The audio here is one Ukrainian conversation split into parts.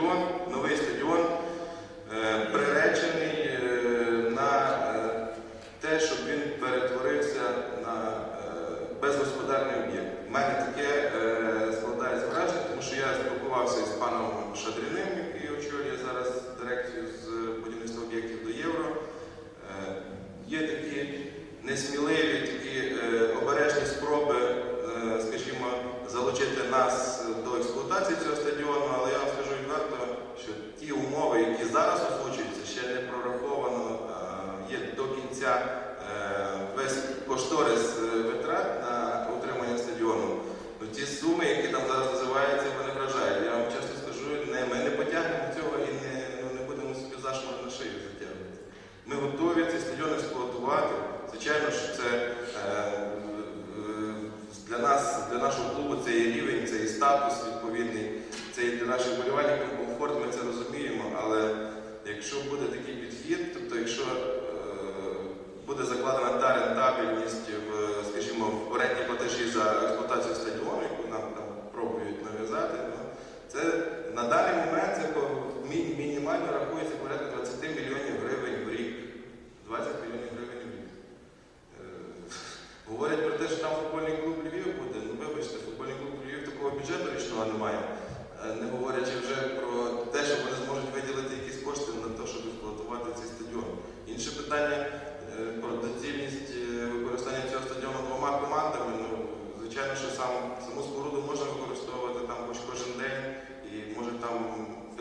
стадіон, новий стадіон е, приречений е, на е, те, щоб він перетворився на безгосподарний об'єкт. У мене таке складається враження, тому що я спілкувався із паном Шадріним, який очолює зараз дирекцію з будівництва об'єктів до євро. Є такі несміливі, такі е, обережні спроби, е, скажімо, залучити нас до експлуатації цього стадіону, але я вам скажу відверто, що ті умови, які зараз озвучуються, ще не прораховано, е, є до кінця е, весь кошторис е, витрат на утримання стадіону. Ну, ті суми, які там зараз називаються, вони вражають. Я вам чесно скажу, не, ми не потягнемо цього і не, ну, не будемо собі зашмар на шию затягувати. Ми готові цей стадіон експлуатувати. Звичайно, що це е, для нас, для нашого клубу це є рівень, це і статус відповідний, це і для наших вболівальників комфорт, ми це розуміємо. Але якщо буде такий підхід, тобто якщо буде закладена та рентабельність в, скажімо, в орендні платежі за експлуатацію стадіону, яку нам там пробують нав'язати, ну, це на даний момент це мі- мінімально рахується порядка 20 мільйонів гривень в рік. 20 мільйонів гривень в рік. Е, Говорять про те, що там футбольний клуб Львів буде. Ну вибачте, футбольний клуб Львів такого бюджету річного немає. Е, Не говорячи вже про те, що вони зможуть виділити якісь кошти на те, щоб експлуатувати цей стадіон. Інше питання е, про доцільність е, використання цього стадіону двома командами. Ну, звичайно, що сам, саму споруду можна використовувати там хоч кожен день, і може там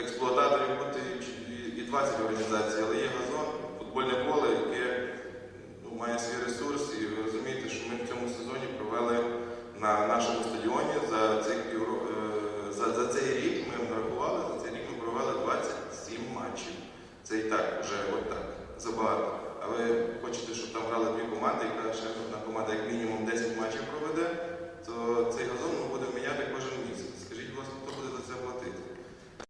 експлуататорів бути і- і- і 20 організацій, але є газон, футбольне поле, яке ну, має свій ресурс, і ви розумієте, що ми в цьому сезоні провели на нашому стадіоні за цих е, за, за цей рік ми нарахували, за цей рік ми провели 27 матчів. Це і так, вже от так, забагато. А ви хочете, щоб там грали дві команди, яка ще одна команда як мінімум 10